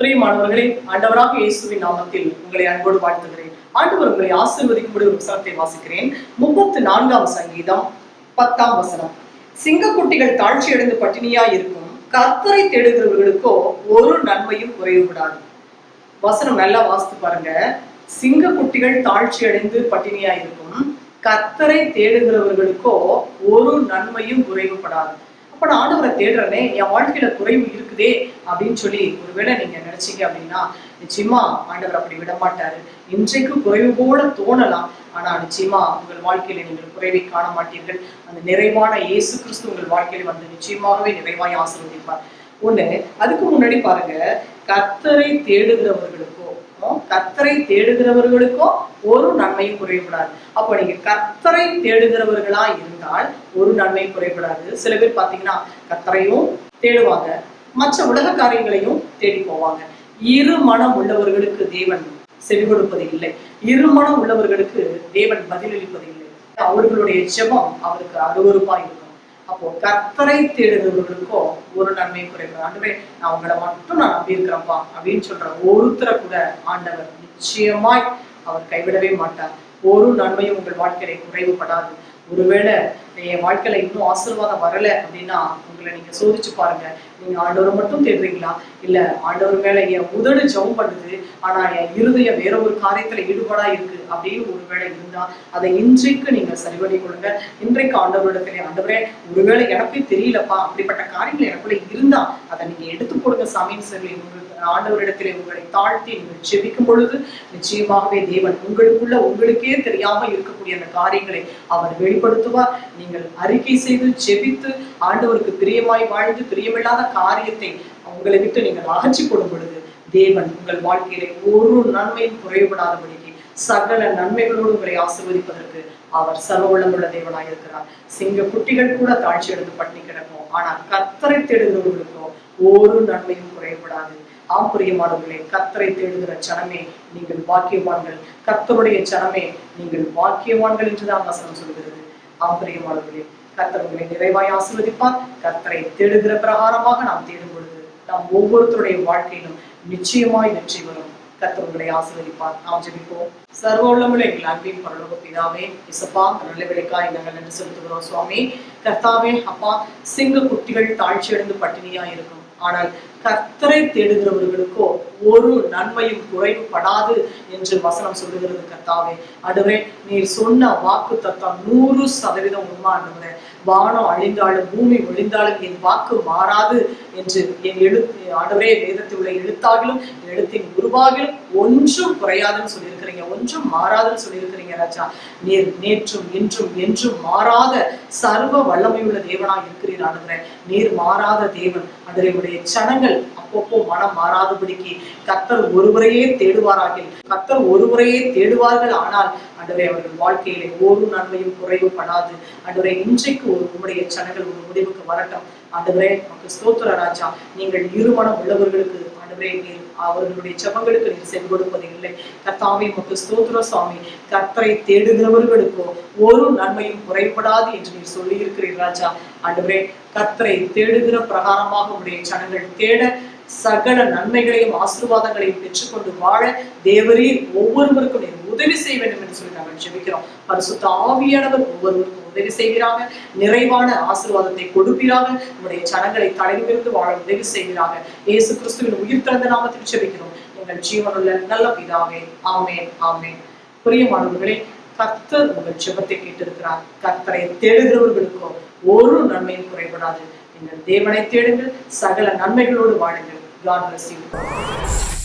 பிரியமானவர்களே ஆண்டவராக இயேசுவின் நாமத்தில் உங்களை அன்போடு வாழ்த்துகிறேன். ஆண்டவர் உங்களை ஆசிர்வதிக்கும்படி ஒரு வசனத்தை வாசிக்கிறேன். முப்பத்து நான்காம் சங்கீதம் பத்தாம் வசனம். சிங்கக்குட்டிகள் தாழ்ச்சியடைந்து பட்டினியா இருக்கும். கர்த்தரை தேடுகிறவர்களுக்கோ ஒரு நன்மையும் குறைவுபடாது வசனம் நல்லா வாசித்து பாருங்க. சிங்கக்குட்டிகள் தாழ்ச்சி அடைந்து பட்டினியா இருக்கும். கர்த்தரை தேடுகிறவர்களுக்கோ ஒரு நன்மையும் குறைவுபடாது அப்ப நான் ஆண்டவரை தேடுறேனே என் வாழ்க்கையில குறைவு இருக்குதே அப்படின்னு சொல்லி ஒருவேளை நீங்க நினைச்சீங்க அப்படின்னா நிச்சயமா ஆண்டவர் அப்படி விட மாட்டாரு இன்றைக்கு குறைவு போல தோணலாம். ஆனா நிச்சயமா உங்கள் வாழ்க்கையில நீங்கள் குறைவை காண மாட்டீர்கள். அந்த நிறைவான இயேசு கிறிஸ்து உங்கள் வாழ்க்கையில வந்து நிச்சயமாகவே நிறைவாய் ஆசீர்வதிப்பார். ஒண்ணு அதுக்கு முன்னாடி பாருங்க கர்த்தரை தேடுகிறவர்களுக்கோ உம், கத்தரை தேடுகிறவர்களுக்கும் ஒரு நன்மையும் குறைபடாது. அப்போ நீங்க கத்தரை தேடுகிறவர்களா இருந்தால் ஒரு நன்மையும் குறைபடாது. சில பேர் பாத்தீங்கன்னா கத்தரையும் தேடுவாங்க. மற்ற உலக காரியங்களையும் தேடி போவாங்க. இரு மனம் உள்ளவர்களுக்கு தேவன் செவி கொடுப்பது இல்லை. இரு மனம் உள்ளவர்களுக்கு தேவன் பதிலளிப்பது இல்லை. அவர்களுடைய ஜெபம் அவருக்கு அருவருப்பா இருக்கும். அப்போ கர்த்தரை தேடுகிறவர்களுக்கும் ஒரு நன்மை குறைவு ஆண்டவே நான் உங்களை மட்டும் நான் நம்பி அப்படின்னு சொல்ற ஒருத்தரை கூட ஆண்டவர் நிச்சயமாய் அவர் கைவிடவே மாட்டார். ஒரு நன்மையும் உங்கள் வாழ்க்கையில குறைவுபடாது. ஒருவேளை என் வாழ்க்கையில இன்னும் ஆசீர்வாதம் வரல அப்படின்னா உங்களை நீங்க சோதிச்சு பாருங்க. நீங்க ஆண்டவரை மட்டும் தேடுறீங்களா? இல்ல ஆண்டவர் மேல என் உதடு ஜவம் பண்ணுது ஆனா என் இருதயம் வேற ஒரு காரியத்துல ஈடுபாடா இருக்கு அப்படின்னு ஒருவேளை இருந்தா அதை இன்றைக்கு நீங்க சரி பண்ணி கொடுங்க இன்றைக்கு ஆண்டவரிடத்திலே ஆண்டவரே ஒருவேளை எனக்கே தெரியலப்பா அப்படிப்பட்ட காரியங்கள் எனக்குள்ள இருந்தா அதை நீங்க எடுத்து கொடுங்க சாமின்னு சொல்லி உங்களுக்கு ஆண்டவரிடத்திலே உங்களை தாழ்த்தி நீங்கள் செபிக்கும் பொழுது நிச்சயமாகவே தேவன் உங்களுக்குள்ள உங்களுக்கே தெரியாம இருக்கக்கூடிய அந்த காரியங்களை அவர் வெளிப்படுத்துவார் நீங்கள் அறிக்கை செய்து செபித்து ஆண்டவருக்கு பிரியமாய் வாழ்ந்து பிரியமில்லாத காரியத்தை உங்களை விட்டு நீங்கள் அகற்றி கொடும் பொழுது தேவன் உங்கள் வாழ்க்கையில ஒரு நன்மையும் குறைபடாதபடிக்கு சகல நன்மைகளோடு உங்களை ஆசிர்வதிப்பதற்கு அவர் சர்வவளமுள்ள தேவனாய் இருக்கிறார். சிங்க குட்டிகள் கூட தாழ்ச்சி எடுத்து பட்டினி கிடக்கும். ஆனால் கத்தரை தேடுகிறவர்களுக்கும் ஒரு நன்மையும் குறைபடாது ஆம்பரியமானவர்களே கத்தரை தேடுகிற சனமே நீங்கள் பாக்கியவான்கள். கத்தருடைய சனமே நீங்கள் பாக்கியவான்கள் என்றுதான் வசனம் சொல்கிறது. ஆம்பரியமானவர்களே கர்த்தர் உங்களை நிறைவாய் ஆசிர்வதிப்பார். கர்த்தரை தேடுகிற பிரகாரமாக நாம் தேடும் பொழுது நாம் ஒவ்வொருத்தருடைய வாழ்க்கையிலும் நிச்சயமாய் வெற்றி வரும். கர்த்தர் உங்களை ஆசீர்வதிப்பார். நாம் ஜெபிப்போம். சர்வ உள்ளமுள்ள எங்கள் அன்பின் பரலோக பிதாவே இசப்பா நல்ல விலைக்காய் நாங்கள் நன்றி செலுத்துகிறோம் சுவாமி. கர்த்தாவே அப்பா சிங்க குட்டிகள் தாழ்ச்சி அடைந்து பட்டினியா இருக்கும். ஆனால் கர்த்தரை தேடுகிறவர்களுக்கோ ஒரு நன்மையும் குறைவுபடாது என்று வசனம் சொல்லுகிறது கர்த்தாவே. அடுவே நீர் சொன்ன வாக்கு தத்தம் நூறு சதவீதம் உண்மை ஆண்டவரே. வானம் அழிந்தாலும் பூமி ஒழிந்தாலும் என் வாக்கு மாறாது என்று என் எழு ஆண்டவரே வேதத்தில் உள்ள எழுத்தாகிலும் எழுத்தின் உருவாகிலும் ஒன்றும் குறையாதுன்னு சொல்லியிருக்கிறீங்க. ஒன்றும் மாறாதுன்னு சொல்லியிருக்கிறீங்க ராஜா. நீர் நேற்றும் இன்றும் என்றும் மாறாத சர்வ வல்லமையுள்ள தேவனாக இருக்கிறீர் ஆண்டவரே. நீர் மாறாத தேவன் அதனுடைய சனங்கள் அப்பப்போ மனம் மாறாதபடிக்கு கத்தர் ஒருவரையே தேடுவாராகில் கத்தர் ஒருவரையே தேடுவார்கள் ஆனால் அன்றுவரை அவர்கள் வாழ்க்கையில ஒரு நன்மையும் குறைவுபடாது அன்றுவரை இன்றைக்கு ஒரு உம்முடைய சனங்கள் ஒரு முடிவுக்கு வரட்டும். ஆண்டவரே நமக்கு ஸ்தோத்திர ராஜா நீங்கள் இருமணம் உள்ளவர்களுக்கு ஆண்டவரே நீர் அவர்களுடைய ஜபங்களுக்கு நீர் செவி கொடுப்பது இல்லை. கர்த்தாவே நமக்கு ஸ்தோத்ர சுவாமி. கர்த்தரை தேடுகிறவர்களுக்கோ ஒரு நன்மையும் குறைபடாது என்று நீர் சொல்லி இருக்கிறீர் ராஜா. ஆண்டவரே கர்த்தரை தேடுகிற பிரகாரமாக உடைய ஜனங்கள் தேட சகல நன்மைகளையும் ஆசீர்வாதங்களையும் பெற்றுக்கொண்டு வாழ தேவரீர் ஒவ்வொருவருக்கும் நீர் உதவி செய்ய வேண்டும் என்று சொல்லி நாங்கள் ஜெபிக்கிறோம். பரிசுத்த ஆவியானவர் ஒவ்வொருவருக்கும் உதவி செய்கிறாங்க நிறைவான ஆசீர்வாதத்தை கொடுப்பீராக நம்முடைய சனங்களை தலைவிருந்து வாழ உதவி செய்கிறாங்க. இயேசு கிறிஸ்துவின் உயிர் திறந்த நாமத்தில் செபிக்கிறோம். எங்கள் ஜீவனுள்ள நல்ல பிதாவே ஆமேன் ஆமேன். பிரியமானவர்களே கர்த்தர் உங்கள் ஜெபத்தை கேட்டிருக்கிறார். கர்த்தரை தேடுகிறவர்களுக்கோ ஒரு நன்மையும் குறைபடாது. நீங்கள் தேவனை தேடுங்கள் சகல நன்மைகளோடு வாழுங்கள். God bless you.